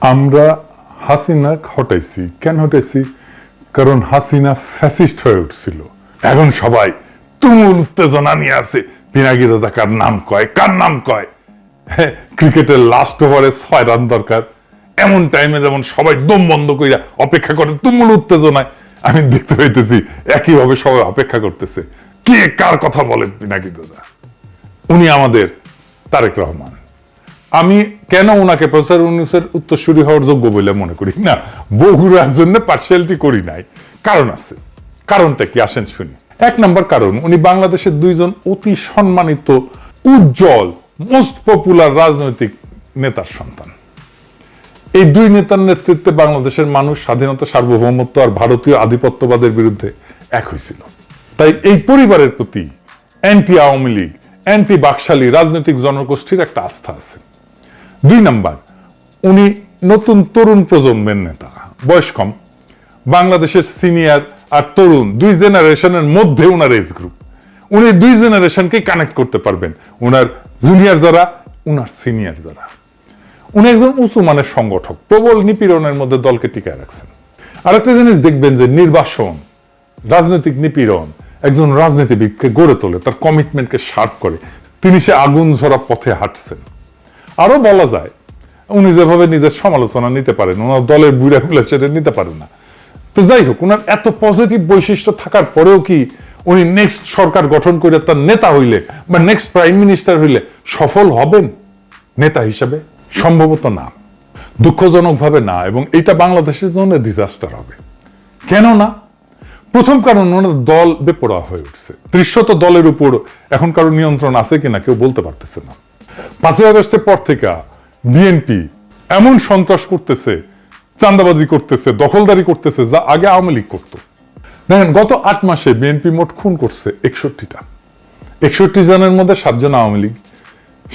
আমরা হাসিনা হটাইছি। কেন হটাইছি? কারণ হাসিনা ফ্যাসিস্ট হয়ে উঠছিল। এখন সবাই তুমুল উত্তেজনা নিয়ে আছে। পিনাকি দাদা কার নাম কয়? কার নাম কয়? হ্যাঁ, ক্রিকেটের লাস্ট ওভারে ছয় রান দরকার। এমন টাইমে যেমন সবাই দম বন্ধ কইরা অপেক্ষা করে তুমুল উত্তেজনায় আমি দেখতে হইতেছি একইভাবে সবাই অপেক্ষা করতেছে। কে কার কথা বলে পিনাকি দাদা? উনি আমাদের তারেক রহমান। আমি কেন ওনাকে প্রফেসর ইউনুসের উত্তরসূরি হওয়ার যোগ্য বলে মনে করি? না বগুড়ার জন্য পার্সিয়ালিটি করি নাই। কারণ আছে। কারণটা কি? আসেন শুনি। এক নম্বর কারণ, উনি বাংলাদেশের দুইজন অতি সম্মানিত, উজ্জ্বল মোস্ট পপুলার রাজনৈতিক নেতার সন্তান। এই দুই নেতার নেতৃত্বে বাংলাদেশের মানুষ স্বাধীনতা, সার্বভৌমত্ব আর ভারতীয় আধিপত্যবাদের বিরুদ্ধে এক হয়েছিল তাই এই পরিবারের প্রতি অ্যান্টি আওয়ামী লীগ অ্যান্টি বাকশালী রাজনৈতিক জনগোষ্ঠীর একটা আস্থা আছে। দুই নাম্বার, উনি নতুন তরুণ প্রজন্মের নেতা, বয়স কম। বাংলাদেশের সিনিয়র আর তরুণ দুই জেনারেশনের মধ্যে ওনার এজ গ্রুপ উনি দুই জেনারেশনকে কানেক্ট করতে পারবেন। ওনার জুনিয়র যারা ওনার সিনিয়র যারা। উনি একজন উঁচু মানের সংগঠক, প্রবল নিপীড়নের মধ্যে দলকে টিকায় রাখছেন। আরেকটা জিনিস দেখবেন যে নির্বাসন, রাজনৈতিক নিপীড়ন একজন রাজনীতিবিদকে গড়ে তোলে, তার কমিটমেন্টকে শার্প করে। তিনি সে আগুন ঝরা পথে হাঁটছেন। আরও বলা যায়, উনি যেভাবে নিজের সমালোচনা নিতে পারেন, ওনার দলের বুড়াগুলো সেটা নিতে পারেন না। তো যাই হোক ওনার এত পজিটিভ বৈশিষ্ট্য থাকার পরেও কি উনি নেক্সট সরকার গঠন করে তার নেতা হইলে বা নেক্সট প্রাইম মিনিস্টার হইলে সফল হবেন? নেতা হিসাবে সম্ভবত না। দুঃখজনকভাবে না, এবং এটা বাংলাদেশের জন্য ডিজাস্টার হবে। কেন না? প্রথম কারণ, ওনার দল বেপরোয়া হয়ে উঠছে। দৃশ্যত দলের উপর এখন কারও নিয়ন্ত্রণ আছে কিনা কেউ বলতে পারতেছে না। পাঁচই আগস্টের পর থেকে বিএনপি এমন সন্ত্রাস করতেছে চান্দাবাজি করতেছে, দখলদারি করতেছে, যা আগে আওয়ামী লীগ করতো। দেখেন, গত আট মাসে বিএনপি মোট খুন করছে একষট্টিটা। একষট্টি জনের মধ্যে সাতজন আওয়ামী লীগ,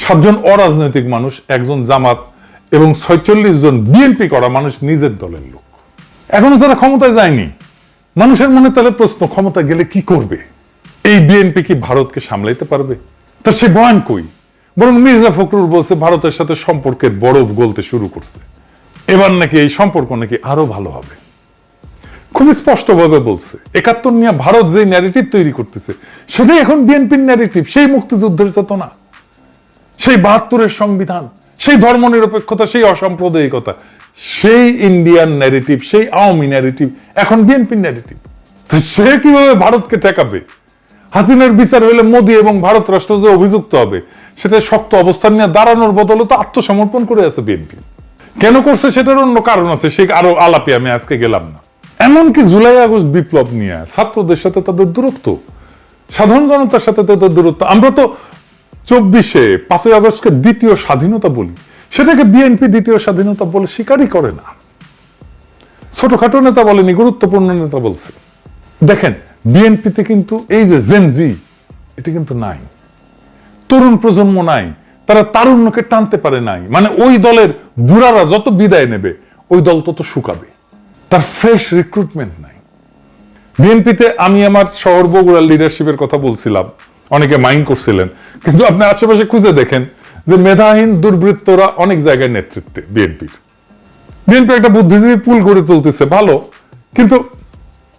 সাতজন অরাজনৈতিক মানুষ, একজন জামাত এবং ছয়চল্লিশ জন বিএনপি করা মানুষ নিজের দলের লোক। এখনও যারা ক্ষমতায় যায়নি, মানুষের মনে তাহলে প্রশ্ন ক্ষমতা গেলে কি করবে? এই বিএনপি কি ভারতকে সামলাইতে পারবে? তার সে বয়ান কই? বরং মির্জা ফখরুল বলছে, ভারতের সাথে সম্পর্কের বরফ গলতে শুরু করছে। এবার নাকি এই সম্পর্ক নাকি আরও ভালো হবে। খুব স্পষ্টভাবে বলছে, একাত্তর নিয়ে ভারত যে ন্যারেটিভ তৈরি করতেছে, সেটাই এখন বিএনপির ন্যারেটিভ সেই মুক্তিযুদ্ধের চেতনা, সেই বাহাত্তরের সংবিধান, সেই ধর্মনিরপেক্ষতা, সেই অসাম্প্রদায়িকতা, সেই ইন্ডিয়ান ন্যারেটিভ সেই আওয়ামী ন্যারেটিভ এখন বিএনপির ন্যারেটিভ সে কীভাবে ভারতকে ঠেকাবে? হাসিনার বিচার হলে মোদী এবং ভারত রাষ্ট্র যে অভিযুক্ত হবে, সেটা শক্ত অবস্থান নিয়ে দাঁড়ানোর বদলে তো আত্মসমর্পণ করে আছে বিএনপি। কেন করছে সেটার অন্য কারণ আছে, সে আরও আলাপে আমি আজকে গেলাম না। এমনকি জুলাই আগস্ট বিপ্লব নিয়ে ছাত্রদের সাথে তাদের দূরত্ব, সাধারণ জনতার সাথে তাদের দূরত্ব, আমরা তো চব্বিশে পাঁচই আগস্টকে দ্বিতীয় স্বাধীনতা বলি, সেটাকে বিএনপি দ্বিতীয় স্বাধীনতা বলে স্বীকারই করে না। ছোটখাটো নেতা বলেনি, গুরুত্বপূর্ণ নেতা বলছে। দেখেন বিএনপিতে কিন্তু এই যে জেনজি এটা কিন্তু নাই। তরুণ প্রজন্ম নাই, তারা তারুণ্যকে টানতে পারে নাই। মানে ওই দলের বুড়ারা যত বিদায় নেবে, ওই দল তত শুকাবে। তার ফ্রেশ রিক্রুটমেন্ট নাই। বিএনপিতে আমি আমার শহর বগুড়ার লিডারশিপের কথা বলছিলাম। অনেকে মাইন্ড করছিলেন। কিন্তু আপনি আশেপাশে খুঁজে দেখেন যে মেধাহীন দুর্বৃত্তরা অনেক জায়গায় নেতৃত্বে বিএনপির বিএনপি একটা বুদ্ধিজীবী পুল গড়ে তুলতেছে, ভালো। কিন্তু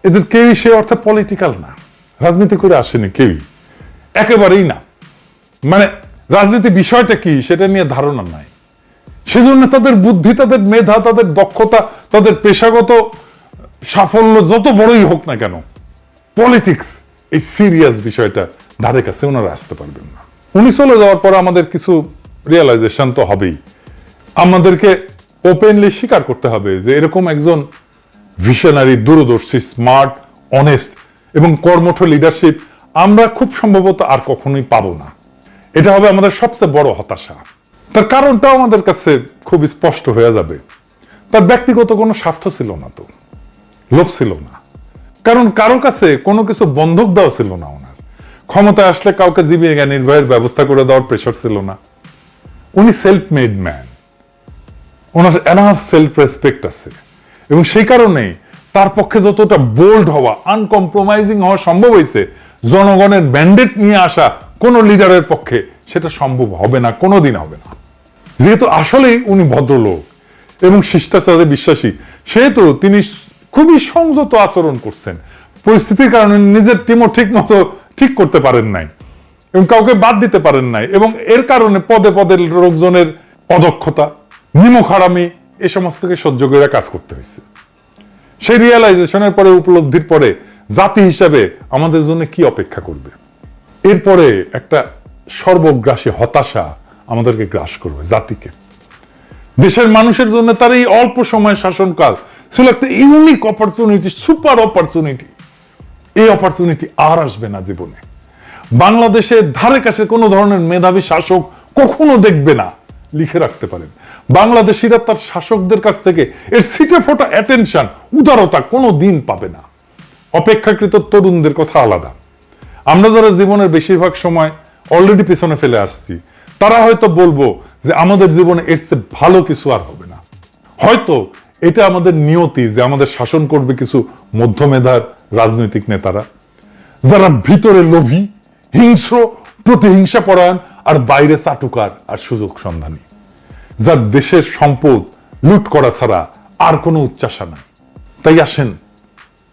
এদের কেউই সে অর্থে পলিটিক্যাল না। রাজনীতি করে আসেনি কেউই। একেবারেই না। মানে রাজনীতি বিষয়টা কি সেটা নিয়ে ধারণা নাই। সেজন্য তাদের বুদ্ধি, তাদের মেধা, তাদের দক্ষতা, তাদের পেশাগত সাফল্য যত বড়ই হোক না কেন পলিটিক্স এই সিরিয়াস বিষয়টা ধারে কাছে ওনারা আসতে পারবেন না। উনি চলে যাওয়ার পর আমাদের কিছু রিয়েলাইজেশন তো হবেই। আমাদেরকে ওপেনলি স্বীকার করতে হবে যে এরকম একজন ভিশনারি দূরদর্শী স্মার্ট অনেস্ট এবং কর্মঠ লিডারশিপ আমরা খুব সম্ভবত আর কখনোই পাবো না। এটা হবে আমাদের সবচেয়ে বড় হতাশা। তার কারণটাও আমাদের কাছে খুব স্পষ্ট হয়ে যাবে। তার ব্যক্তিগত কোনো স্বার্থ ছিল না তো। লোভ ছিল না। কারণ কারও কাছে কোনো কিছু বন্ধক দেওয়া ছিল না ওনার। ক্ষমতায় আসলে কাউকে জীবিয়ে জীবিকা নির্বাহের ব্যবস্থা করে দেওয়ার প্রেশার ছিল না। উনি সেলফ মেড ম্যান ওনার এনাফ সেলফ রেসপেক্ট আছে। এবং সেই কারণে তার পক্ষে যতটা বোল্ড হওয়া আনকম্প্রোমাইজিং হওয়া সম্ভব হয়েছে, জনগণের ব্যান্ডেট নিয়ে আসা কোন লিডারের পক্ষে সেটা সম্ভব হবে না, কোনোদিন হবে না। যেহেতু আসলেই উনি ভদ্রলোক এবং শিষ্টাচারে বিশ্বাসী, সেহেতু তিনি খুবই সংযত আচরণ করছেন। পরিস্থিতির কারণে নিজের টিমও ঠিক মতো ঠিক করতে পারেন নাই এবং কাউকে বাদ দিতে পারেন নাই এবং এর কারণে পদে পদে লোকজনের অদক্ষতা নিমক হারামি এ সমস্তকে সহ্য করে কাজ করতে হয়েছে। সেই রিয়েলাইজেশনের পরে, উপলব্ধির পরে জাতি হিসাবে আমাদের জন্য কি অপেক্ষা করবে? এরপরে একটা সর্বগ্রাসী হতাশা আমাদেরকে গ্রাস করবে জাতিকে। দেশের মানুষের জন্য তার এই অল্প সময় শাসনকাল ছিল একটা ইউনিক অপরচুনিটি সুপার অপরচুনিটি এই অপরচুনিটি আর আসবে না জীবনে। বাংলাদেশের ধারে কাছে কোনো ধরনের মেধাবী শাসক কখনো দেখবে না, লিখে রাখতে পারেন। বাংলাদেশিরা তার শাসকদের কাছ থেকে এর সিটে ফোটা অ্যাটেনশন উদারতা কোনো দিন পাবে না। অপেক্ষাকৃত তরুণদের কথা আলাদা। আমরা যারা জীবনের বেশিরভাগ সময় অলরেডি পেছনে ফেলে আসছি, তারা হয়তো বলব যে আমাদের জীবনে এর চেয়ে ভালো কিছু আর হবে না। হয়তো এটা আমাদের নিয়তি যে আমাদের শাসন করবে কিছু মধ্যমেধার রাজনৈতিক নেতারা, যারা ভিতরে লোভী, হিংস্র প্রতিহিংসা পরায়ণ আর বাইরে চাটুকার আর সুযোগ সন্ধানী। যার দেশের সম্পদ লুট করা ছাড়া আর কোনো উচ্চাসা নাই। তাই আসেন,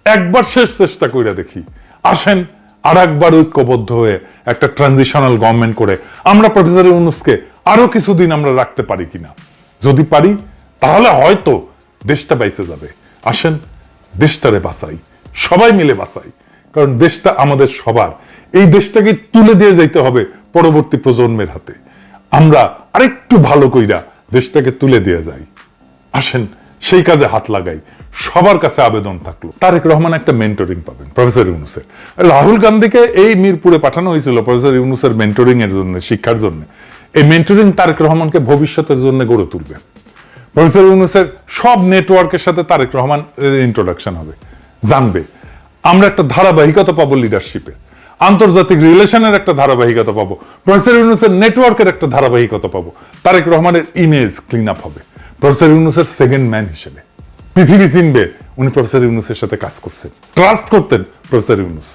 একবার শেষ চেষ্টা কইরা দেখি। আসেন আর একবার ঐক্যবদ্ধ হয়ে একটা ট্রানজিশনাল গভর্নমেন্ট করে আমরা প্রফেসর ইউনুসকে আরও কিছুদিন আমরা রাখতে পারি কিনা। যদি পারি, তাহলে হয়তো দেশটা বাইচে যাবে। আসেন, দেশটারে বাঁচাই, সবাই মিলে বাঁচাই। কারণ দেশটা আমাদের সবার। এই দেশটাকে তুলে দিয়ে যাইতে হবে পরবর্তী প্রজন্মের হাতে। আমরা আরেকটু ভালো কইরা দেশটাকে তুলে দিয়ে যাই আসেন, সেই কাজে হাত লাগাই। সবার কাছে আবেদন থাকল। তারেক রহমান একটা মেন্টরিং পাবেন, প্রফেসর ইউনুসের। রাহুল গান্ধীকে এই মিরপুরে পাঠানো হয়েছিল প্রফেসর ইউনুসের মেন্টরিং এর জন্য, শিক্ষার জন্য। এই মেন্টরিং তারেক রহমানকে ভবিষ্যতের জন্য গড়ে তুলবে। প্রফেসর ইউনুসের সব নেটওয়ার্কের সাথে তারেক রহমান ইন্ট্রোডাকশন হবে। জানবে, আমরা একটা ধারাবাহিকতা পাবো লিডারশিপে আন্তর্জাতিক রিলেশনের একটা ধারাবাহিকতা পাবো। প্রফেসর ইউনুসের নেটওয়ার্কের একটা ধারাবাহিকতা পাবো। তারেক রহমানের ইমেজ ক্লিন আপ হবে। প্রফেসর ইউনুসের সেকেন্ড ম্যান হিসেবে। পৃথিবী চিনবে, উনি প্রফেসর ইউনুসের সাথে কাজ করছেন। ট্রাস্ট করতেন প্রফেসর ইউনুস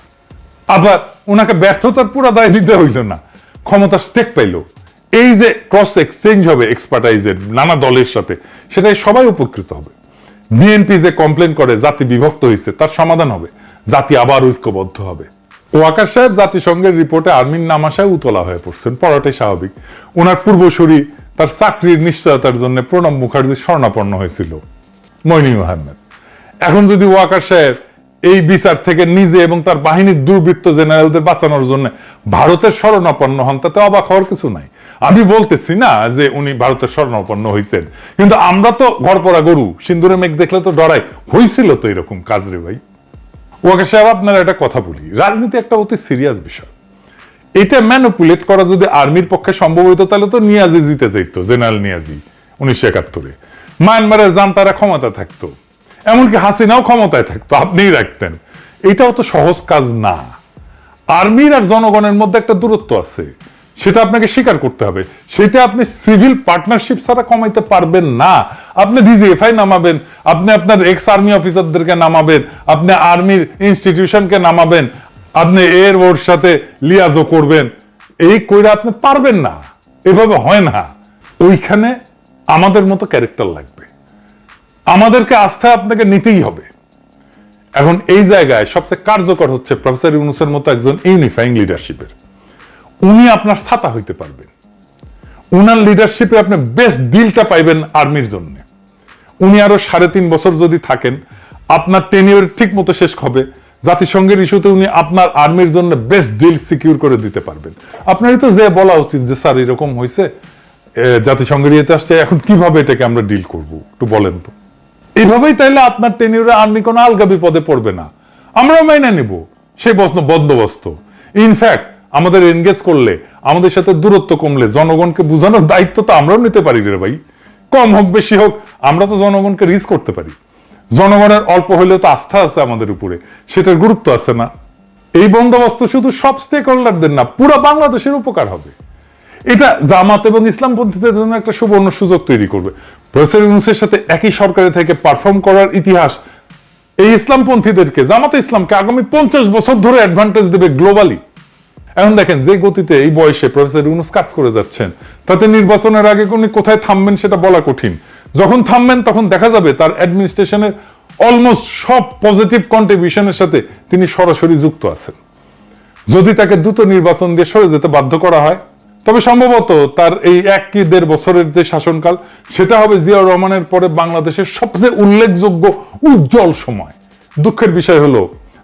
আবার ওনাকে ব্যর্থতার পুরো দায় দিতে হইল না। ক্ষমতার স্টেক পাইল। এই যে ক্রস এক্সচেঞ্জ হবে এক্সপার্টাইজের নানা দলের সাথে, সেটাই সবাই উপকৃত হবে। বিএনপি যে কমপ্লেন করে, জাতি বিভক্ত হয়েছে তার সমাধান হবে। জাতি আবার ঐক্যবদ্ধ হবে। ওয়াকার সাহেব জাতিসংঘের রিপোর্টে আর্মির নাম আসায় উতলা হয়ে পড়ছেন। পড়াটাই স্বাভাবিক। ওনার পূর্বসূরি তার চাকরির নিশ্চয়তার জন্য প্রণব মুখার্জি স্বর্ণাপন্ন হয়েছিল, মইনুল আহমেদ। এখন যদি ওয়াকার সাহেব এই বিচার থেকে নিজে এবং তার বাহিনীর দুর্বৃত্ত জেনারেলদের বাঁচানোর জন্য ভারতের শরণাপন্ন হন, তাতে অবাক হওয়ার কিছু নাই। আমি বলতেছি না যে উনি ভারতের শরণাপন্ন হয়েছেন কিন্তু আমরা তো ঘরপড়া গরু সিন্দুরে মেঘ দেখলে তো ডরাই। হয়েছিল তো এরকম কাজ রে ভাই। ওয়াকার সাহেব, আপনার একটা কথা বলি। রাজনীতি একটা অতি সিরিয়াস বিষয়। এটা ম্যানুপুলেট করা যদি আর্মির পক্ষে সম্ভব হইতো, তাহলে তো নিয়াজি জিতে যাইতো, জেনারেল নিয়াজি, উনিশশো একাত্তরে। মায়ানমারের জানতারা ক্ষমতা থাকতো। এমনকি হাসিনাও ক্ষমতায় থাকতো, আপনিই রাখতেন। এটাও তো সহজ কাজ না। আর্মির আর জনগণের মধ্যে একটা দূরত্ব আছে। সেটা আপনাকে স্বীকার করতে হবে। সেটা আপনি সিভিল পার্টনারশিপ ছাড়া কমাইতে পারবেন না। আপনি ডিজিএফআই নামাবেন, আপনি আপনার এক্স আর্মি অফিসারদেরকে নামাবেন, আপনি আর্মির ইনস্টিটিউশনকে নামাবেন, আপনি এর ওর সাথে লিয়াজও করবেন। এই কইরা আপনি পারবেন না, এভাবে হয় না। ওইখানে আমাদের মতো ক্যারেক্টার লাগবে। আমাদেরকে আস্থা আপনাকে নিতেই হবে। এখন এই জায়গায় সবচেয়ে কার্যকর হচ্ছে প্রফেসর ইউনুসের মতো একজন ইউনিফাইং লিডারশিপের উনি আপনার ছাতা হইতে পারবেন। উনার লিডারশিপে আপনি বেস্ট ডিলটা পাইবেন আর্মির জন্য। উনি আরও সাড়ে তিন বছর যদি থাকেন, আপনার টেনিওর ঠিক মতো শেষ হবে। জাতিসংঘের ইস্যুতে উনি আপনার আর্মির জন্য বেস্ট ডিল সিকিউর করে দিতে পারবেন। আপনারই তো যে বলা উচিত যে, স্যার, এরকম হয়েছে জাতিসংঘের ইয়েতে আসছে, এখন কীভাবে এটাকে আমরা ডিল করব? একটু বলেন তো। এইভাবেই তাইলে আপনার টেনিউরে আর্মি কোনো আলগা বিপদে পড়বে না। আমরাও মাইনে নিব সেই বস্ত- বন্দোবস্ত। ইনফ্যাক্ট আমাদের এনগেজ করলে, আমাদের সাথে দূরত্ব কমলে, জনগণকে বোঝানোর দায়িত্ব তো আমরাও নিতে পারি রে ভাই। কম হোক, বেশি হোক, আমরা তো জনগণকে রিচ করতে পারি। জনগণের অল্প হলেও তো আস্থা আছে আমাদের উপরে, সেটার গুরুত্ব আছে না। এই বন্দোবস্ত শুধু সব স্টেক হোল্ডারদের না, পুরো বাংলাদেশের উপকার হবে। এটা জামাত এবং ইসলামপন্থীদের জন্য একটা সুবর্ণ সুযোগ তৈরি করবে। প্রফেসর ইউনুসের সাথে একই সরকারে থেকে পারফর্ম করার ইতিহাস এই ইসলামপন্থীদেরকে জামাতে ইসলামকে আগামী পঞ্চাশ বছর ধরে অ্যাডভান্টেজ দেবে গ্লোবালি এখন দেখেন, যে গতিতে এই বয়সে প্রফেসর ইউনুস কাজ করে যাচ্ছেন, তাতে নির্বাচনের আগে উনি কোথায় থামবেন সেটা বলা কঠিন। যখন থামবেন, তখন দেখা যাবে তার অ্যাডমিনিস্ট্রেশনের অলমোস্ট সব পজিটিভ কন্ট্রিবিউশনের সাথে তিনি সরাসরি যুক্ত আছেন। যদি তাকে দ্রুত নির্বাচন দিয়ে সরে যেতে বাধ্য করা হয়, তবে সম্ভবত তার এই এক কি দেড় বছরের যে শাসনকাল, সেটা হবে জিয়াউর রহমানের পরে বাংলাদেশের সবচেয়ে উল্লেখযোগ্য উজ্জ্বল সময়। দুঃখের বিষয় হলো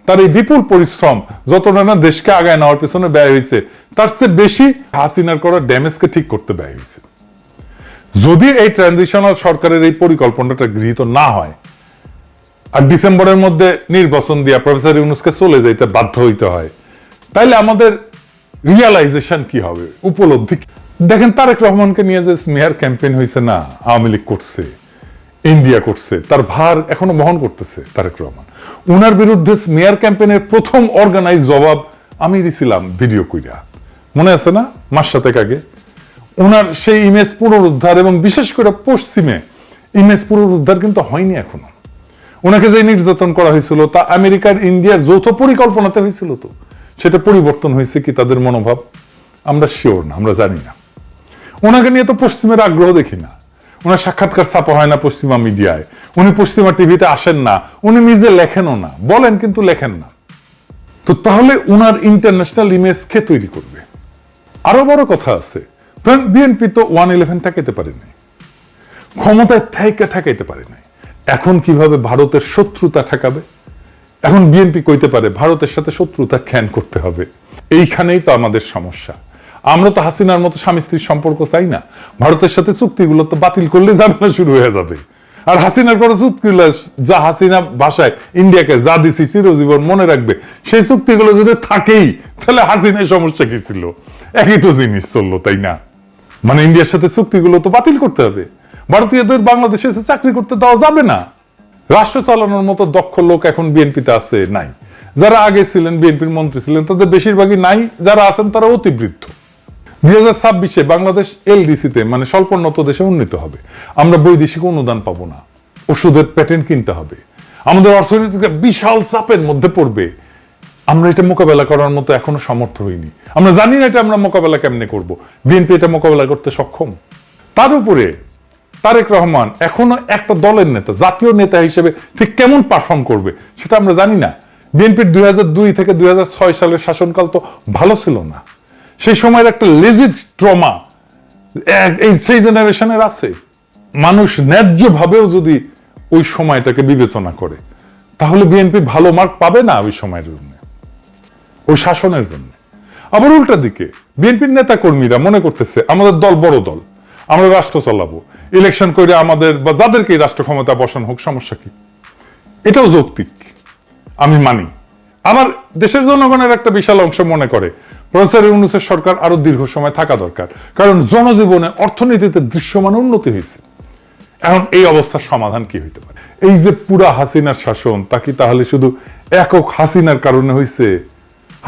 তার এই বিপুল পরিশ্রম যতটা না দেশকে আগায় নেওয়ার পেছনে ব্যয় হয়েছে, তার চেয়ে বেশি হাসিনার করা ড্যামেজকে ঠিক করতে ব্যয় হয়েছে। যদি এই ট্রানজিশনাল সরকারের এই পরিকল্পনাটা গৃহীত না হয়, আর ডিসেম্বরের মধ্যে নির্বাচন দিয়া প্রফেসর ইউনুসকে চলে যাইতে বাধ্য হইতে হয়, তাইলে আমাদের রিয়ালাইজেশন কি হবে? উপলব্ধি দেখেন, তারেক রহমানকে নিয়ে যে স্নেহার ক্যাম্পেইন হয়েছে না, আওয়ামী লীগ করছে, ইন্ডিয়া করছে, তার ভার এখনও বহন করতেছে তারেক রহমান। উনার বিরুদ্ধে স্মেয়ার ক্যাম্পেইনের প্রথম অর্গানাইজ জবাব আমি দিছিলাম ভিডিও কইরা। মনে আছে না? মাস সাতেক আগে। ওনার সেই ইমেজ পুনরুদ্ধার এবং বিশেষ করে পশ্চিমে ইমেজ পুনরুদ্ধার কিন্তু হয়নি এখনও। ওনাকে যে নির্যাতন করা হয়েছিল তা আমেরিকার ইন্ডিয়ার যৌথ পরিকল্পনাতে হয়েছিল তো। সেটা পরিবর্তন হয়েছে কি তাদের মনোভাব? আমরা শিওর না, আমরা জানি না। ওনাকে নিয়ে তো পশ্চিমের আগ্রহ দেখি না। ওনার সাক্ষাৎকার ছাপা হয় না পশ্চিমা মিডিয়ায়। উনি পশ্চিমা টিভিতে আসেন না, উনি নিজে লেখেনও না। বলেন কিন্তু লেখেন না। তো তাহলে উনার ইন্টারন্যাশনাল ইমেজ কে তৈরি করবে? আরও বড় কথা আছে বিএনপি তো ওয়ান ইলেভেন ঠেকাইতে পারে নাই ক্ষমতায় থাইকে ঠেকাইতে পারে নাই এখন কীভাবে ভারতের শত্রুতা ঠেকাবে? এখন বিএনপি কইতে পারে, ভারতের সাথে শত্রুতা খ্যান করতে হবে। এইখানেই তো আমাদের সমস্যা। আমরা তো হাসিনার মতো স্বামী স্ত্রীর সম্পর্ক চাই না। ভারতের সাথে চুক্তিগুলো তো বাতিল করলে ঝামেলা শুরু হয়ে যাবে। আর হাসিনার কোনো চুক্তিগুলো, যা হাসিনা ভাষায় ইন্ডিয়াকে যা দিছি চিরজীবন মনে রাখবে, সেই চুক্তিগুলো যদি থাকেই, তাহলে হাসিনার সমস্যা কি ছিল? একই তো জিনিস চলল, তাই না? মানে ইন্ডিয়ার সাথে চুক্তিগুলো তো বাতিল করতে হবে। ভারতীয়দের বাংলাদেশে এসে চাকরি করতে দেওয়া যাবে না। রাষ্ট্র চালানোর মতো দক্ষ লোক এখন বিএনপিতে আছে, নাই। যারা আগে ছিলেন, বিএনপির মন্ত্রী ছিলেন, তাদের বেশিরভাগই নাই, যারা আছেন তারা অতিবৃদ্ধ। দুই হাজার ছাব্বিশে বাংলাদেশ এলডিসিতে মানে স্বল্পোন্নত দেশে উন্নীত হবে। আমরা বৈদেশিক অনুদান পাবো না। ওষুধের প্যাটেন্ট কিনতে হবে। আমাদের অর্থনৈতিক বিশাল চাপের মধ্যে পড়বে। আমরা এটা মোকাবেলা করার মতো এখনও সমর্থ হইনি। আমরা জানি না এটা আমরা মোকাবেলা কেমনে করব। বিএনপি এটা মোকাবেলা করতে সক্ষম? তার উপরে তারেক রহমান এখনও একটা দলের নেতা, জাতীয় নেতা হিসেবে ঠিক কেমন পারফর্ম করবে সেটা আমরা জানি না। বিএনপির দুই হাজার দুই থেকে দুই হাজার ছয় সালের শাসনকাল তো ভালো ছিল না। সেই সময়ের একটা লেজিড ট্রমা এই সেই জেনারেশনের আছে। মানুষ ন্যায্য ভাবেও যদি ওই সময়টাকে বিবেচনা করে, তাহলে বিএনপি ভালো মার্ক পাবে না ওই সময়ের জন্য, ওই শাসনের জন্য। আবার উল্টা দিকে বিএনপির নেতা কর্মীরা মনে করতেছে, আমাদের দল বড় দল, আমরা রাষ্ট্র চালাবো। ইলেকশন করে আমাদের বা যাদেরকে রাষ্ট্র ক্ষমতা বসানো হোক, সমস্যা কি? এটাও যৌক্তিক, আমি মানি। আমার দেশের জনগণের একটা বিশাল অংশ মনে করে প্রফেসর ইউনুসের সরকার আরও দীর্ঘ সময় থাকা দরকার। কারণ জনজীবনে অর্থনীতিতে দৃশ্যমান উন্নতি হয়েছে। এখন এই অবস্থার সমাধান কি হইতে পারে? এই যে পুরা হাসিনার শাসন, তা কি তাহলে শুধু একক হাসিনার কারণে হয়েছে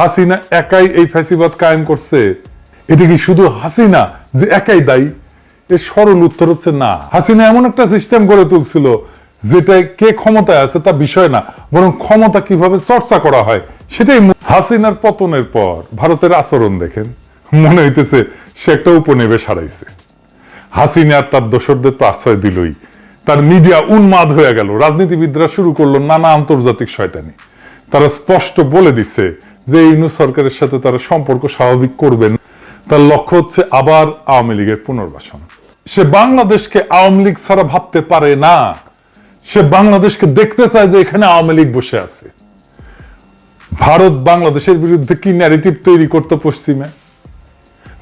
হাসিনা একাই এই ফ্যাসিবাদ কায়েম করছে? এটা কি শুধু হাসিনা যে একাই দায়ী? এর সরল উত্তর হচ্ছে না। হাসিনা এমন একটা সিস্টেম গড়ে তুলছিল যেটা কে ক্ষমতায় আছে তা বিষয় না, বরং ক্ষমতা কীভাবে চর্চা করা হয় সেটাই হাসিনার পতনের পর ভারতের আচরণ দেখেন। মনে হইতেছে সে একটা উপনিবেশ হারাইছে। হাসিনা আর তার দোসরদের তো আশ্রয় দিলই। তার মিডিয়া উন্মাদ হয়ে গেল। রাজনীতিবিদরা শুরু করল নানা আন্তর্জাতিক শয়তানি। তারা স্পষ্ট বলে দিচ্ছে যে ইনু সরকারের সাথে তারা সম্পর্ক স্বাভাবিক করবেন তার লক্ষ্য হচ্ছে আবার আওয়ামী লীগের পুনর্বাসন। সে বাংলাদেশকে আওয়ামী লীগ ছাড়া ভাবতে পারে না। সে বাংলাদেশকে দেখতে চায় যে এখানে আওয়ামী লীগ বসে আছে। ভারত বাংলাদেশের বিরুদ্ধে কি ন্যারেটিভ তৈরি করতে পশ্চিমে?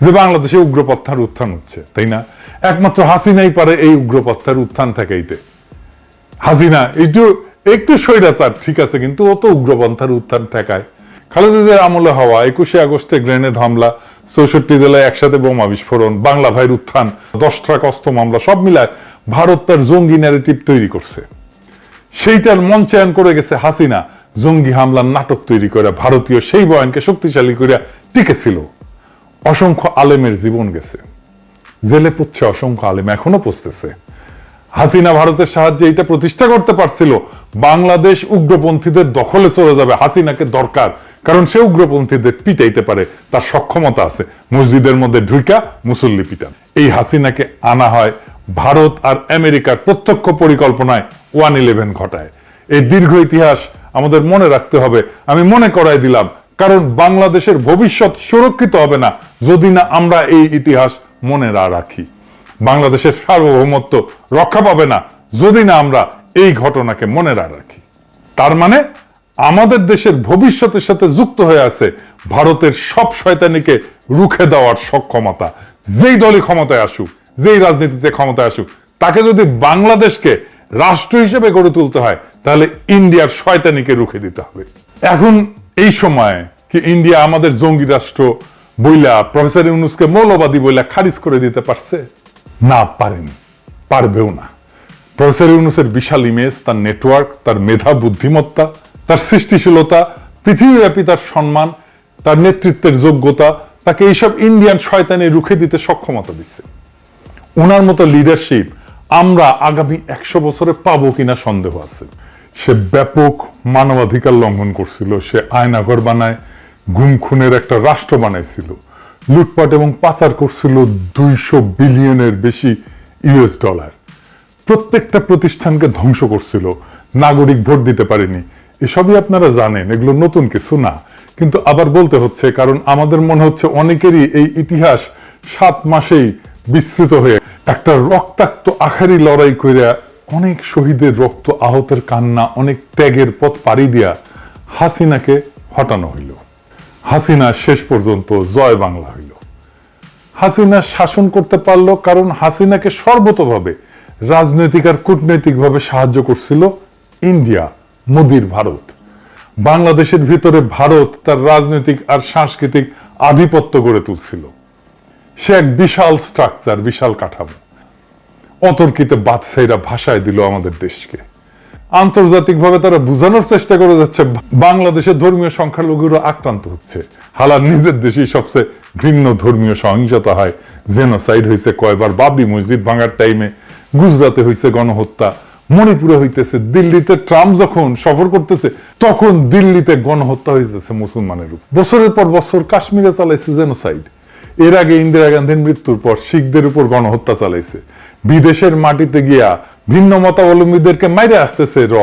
যে বাংলাদেশে উগ্রপন্থার উত্থান হচ্ছে, তাই না? একমাত্র হাসিনাই পারে এই উগ্রপন্থার উত্থান ঠেকাইতে। হাসিনা, একটু একটু স্বৈরাচার ঠিক আছে, কিন্তু ও তো উগ্রপন্থার উত্থান ঠেকায়। খালেদাদের আমলে হওয়া একুশে আগস্টে গ্রেনেড হামলা, চৌষট্টি জেলায় একসাথে বোমা বিস্ফোরণ, বাংলা ভাইয়ের উত্থান, দশ ট্রাক অস্ত্র মামলা, সব মিলায় ভারত তার জঙ্গি ন্যারেটিভ তৈরি করছে। সেইটার মঞ্চায়ন করে গেছে হাসিনা। জঙ্গি হামলার নাটক তৈরি করে ভারতীয় সেই বয়ানকে শক্তিশালী করে টিকেছিল। অসংখ্য আলেমের জীবন গেছে। জেলে পুচ্ছে অসংখ্য আলেম, এখনও পুষতেছে হাসিনা ভারতের সাহায্যে এটা প্রতিষ্ঠা করতে পারছিল। বাংলাদেশ উগ্রপন্থীদের দখলে চলে যাবে, হাসিনাকে দরকার। কারণ সে উগ্রপন্থীদের পিটাইতে পারে, তার সক্ষমতা আছে। মসজিদের মধ্যে ঢুইকা মুসল্লি পিটান। এই হাসিনাকে আনা হয় ভারত আর আমেরিকার প্রত্যক্ষ পরিকল্পনায় ওয়ান ইলেভেন ঘটায়। এই দীর্ঘ ইতিহাস আমাদের মনে রাখতে হবে। আমি মনে করাই দিলাম, কারণ বাংলাদেশের ভবিষ্যৎ সুরক্ষিত হবে না যদি না আমরা এই ইতিহাস মনে না রাখি। বাংলাদেশের সার্বভৌমত্ব রক্ষা পাবে না যদি না আমরা এই ঘটনাকে মনে না রাখি। তার মানে আমাদের দেশের ভবিষ্যতের সাথে যুক্ত হয়ে আছে ভারতের সব শয়তানিকে রুখে দেওয়ার সক্ষমতা। যেই দলই ক্ষমতায় আসুক, যেই রাজনীতিতে ক্ষমতায় আসুক, তাকে যদি বাংলাদেশকে রাষ্ট্র হিসেবে গড়ে তুলতে হয়, তাহলে ইন্ডিয়ার শয়তানিকে রুখে দিতে হবে। এখন এই সময় কি ইন্ডিয়া আমাদের জঙ্গি রাষ্ট্র বইলা প্রফেসর ইউনুসকে মৌলবাদী বইলা খারিজ করে দিতে পারছে? না, পারেনি, পারবেও না। প্রফেসর ইউনুসের বিশাল ইমেজ তার নেটওয়ার্ক তার মেধা, বুদ্ধিমত্তা, তার সৃষ্টিশীলতা, পৃথিবীব্যাপী তার সম্মান, তার নেতৃত্বের যোগ্যতা, তাকে এইসব ইন্ডিয়ান শয়তানে রুখে দিতে সক্ষমতা দিচ্ছে। ওনার মতো লিডারশিপ আমরা আগামী একশো বছরে পাবো কিনা সন্দেহ আছে। সে ব্যাপক মানবাধিকার লঙ্ঘন করছিল, সে আয়নাঘর বানায় গুম খুনের একটা রাষ্ট্র বানাইছিল, লুটপাট এবং পাচার করছিল দুইশো বিলিয়নের বেশি ইউএস ডলার। প্রত্যেকটা প্রতিষ্ঠানকে ধ্বংস করছিল, নাগরিক ভোট দিতে পারেনি। এসবই আপনারা জানেন, এগুলো নতুন কিছু না। কিন্তু আবার বলতে হচ্ছে, কারণ আমাদের মনে হচ্ছে অনেকেরই এই ইতিহাস সাত মাসেই বিস্তৃত হয়ে একটা রক্তাক্ত আখারি লড়াই কইরা অনেক শহীদের রক্ত আহতের কান্না, অনেক ত্যাগের পথ পাড়ি দিয়া হাসিনাকে হটানো হইল। হাসিনা শেষ পর্যন্ত জয় বাংলা হইল। হাসিনা শাসন করতে পারল কারণ হাসিনাকে সর্বতভাবে রাজনৈতিক আর কূটনৈতিকভাবে সাহায্য করছিল ইন্ডিয়া, মোদির ভারত। বাংলাদেশের ভিতরে ভারত তার রাজনৈতিক আর সাংস্কৃতিক আধিপত্য গড়ে তুলছিল। সে এক বিশাল স্ট্রাকচার বিশাল কাঠামো। অতর্কিতে বাদশাহীরা ভাষায় দিল আমাদের দেশকে। আন্তর্জাতিকভাবে তারা বোঝানোর চেষ্টা করে যাচ্ছে বাংলাদেশের ধর্মীয় সংখ্যালঘুরা আক্রান্ত হচ্ছে। হালার নিজের দেশেই সবচেয়ে ঘৃণ্য ধর্মীয় সহিংসতা হয়। জেনোসাইড হয়েছে কয়বার, বাবরি মসজিদ ভাঙার টাইমে গুজরাতে হয়েছে গণহত্যা, মণিপুরে হইতেছে, দিল্লিতে ট্রাম্প যখন সফর করতেছে, তখন দিল্লিতে গণহত্যা হইতেছে মুসলমানের বছরের পর বছর কাশ্মীরে চালাইছে জেনোসাইড। এর আগে ইন্দিরা গান্ধীর মৃত্যুর পর শিখদের উপর গণহত্যা চালাইছে। বিদেশের মাটিতে গিয়া ভিন্ন মতাবলম্বীদেরকে মাইরে আসতেছে র।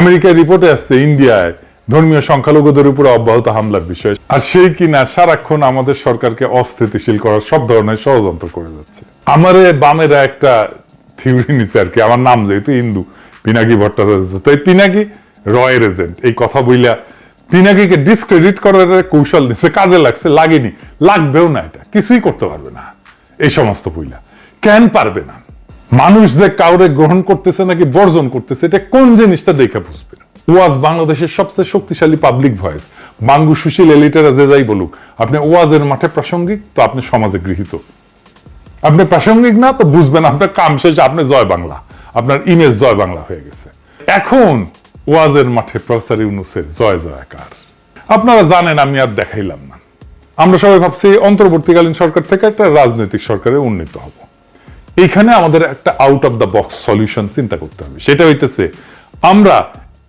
আমেরিকার রিপোর্টে আসছে, ইন্ডিয়ায় ধর্মীয় সংখ্যালঘুদের উপর অব্যাহত হামলার বিষয়। আর সেই কিনা সারাক্ষণ আমাদের সরকারকে অস্থিতিশীল করার সব ধরনের ষড়যন্ত্র করে যাচ্ছে। আমারে বামেরা একটা থিওরি নিছে আর কি, আমার নাম যেহেতু হিন্দু, পিনাকি ভট্টাচার্য। তাই পিনাকি রয়ের এজেন্ট, এই কথা বইলা পিনাকিকে ডিসক্রেডিট করার কৌশল নিচ্ছে কাজে লাগছে, লাগেনি। লাগবেও না এটা, কিছুই করতে পারবে না। এই সমস্ত বইলা। কেন পারবে না? মানুষ যে কাউরে গ্রহণ করতেছে নাকি বর্জন করতেছে, এটা কোন জিনিসটা দেখে বুঝবে ওয়াজ বাংলাদেশের সবচেয়ে শক্তিশালী পাবলিক ভয়েস বাঙ্গু সুশীল এলিটেরা যে যাই বলুক, আপনি ওয়াজের মাঠে প্রাসঙ্গিক, তো আপনি সমাজে গৃহীত। আপনি প্রাসঙ্গিক না, তো বুঝবেন আপনার কাম শেষ, আপনি জয় বাংলা। আপনার ইমেজ জয় বাংলা হয়ে গেছে। এখন ওয়াজের মাঠে প্রফেসর ইউনুসের জয় জয়কার। আপনারা জানেন, আমি আর দেখাইলাম না। আমরা সবাই ভাবছি, অন্তর্বর্তীকালীন সরকার থেকে একটা রাজনৈতিক সরকারে উন্নীত হব। এইখানে আমাদের একটা out of the box solution চিন্তা করতে হবে। সেটা হইতেছে, আমরা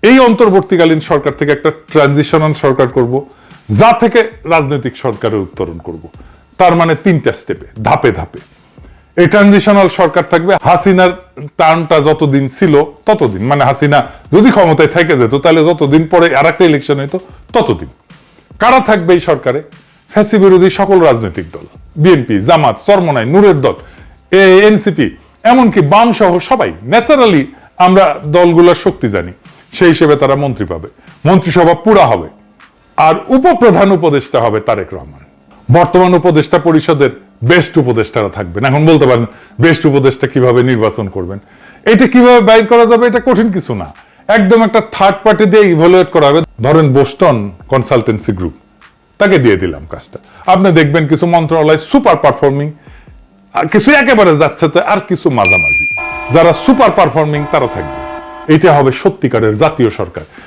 এই অন্তর্বর্তীকালীন সরকার থেকে একটা ট্রানজিশনাল সরকার করব, যা থেকে রাজনৈতিক সরকারের উত্তরণ করব। তার মানে তিনটা স্টেপে ধাপে ধাপে। এই ট্রানজিশনাল সরকার থাকবে, হাসিনার টার্মটা যতদিন ছিল ততদিন। মানে হাসিনা যদি ক্ষমতায় থেকে যেত, তাহলে যতদিন পরে আর একটা ইলেকশন হইতো, ততদিন। কারা থাকবে এই সরকারে? ফ্যাসি বিরোধী সকল রাজনৈতিক দল, বিএনপি, জামাত, চরমনাই, নূরের দল, এ, এনসিপি, এমনকি বাম সহ সবাই। ন্যাচারালি আমরা দলগুলোর শক্তি জানি, সেই হিসেবে তারা মন্ত্রী পাবে। মন্ত্রিসভা পুরা হবে। আর উপপ্রধান উপদেষ্টা হবে তারেক রহমান। বর্তমান উপদেষ্টা পরিষদের বেস্ট উপদেষ্টারা থাকবেন। এখন বলতে পারেন বেস্ট উপদেষ্টা কীভাবে নির্বাচন করবেন। এটা কীভাবে বাইর করা যাবে এটা কঠিন কিছু না। একদম একটা থার্ড পার্টি দিয়ে ইভালুয়েট করা হবে। ধরেন বোস্টন কনসালটেন্সি গ্রুপ তাকে দিয়ে দিলাম কাজটা। আপনি দেখবেন কিছু মন্ত্রণালয় সুপার পারফর্মিং আর কিছু একেবারে যাচ্ছে তো আর কিছু মাঝামাঝি। যারা সুপার পারফর্মিং তারা থাকবে। এটা হবে সত্যিকারের জাতীয় সরকার।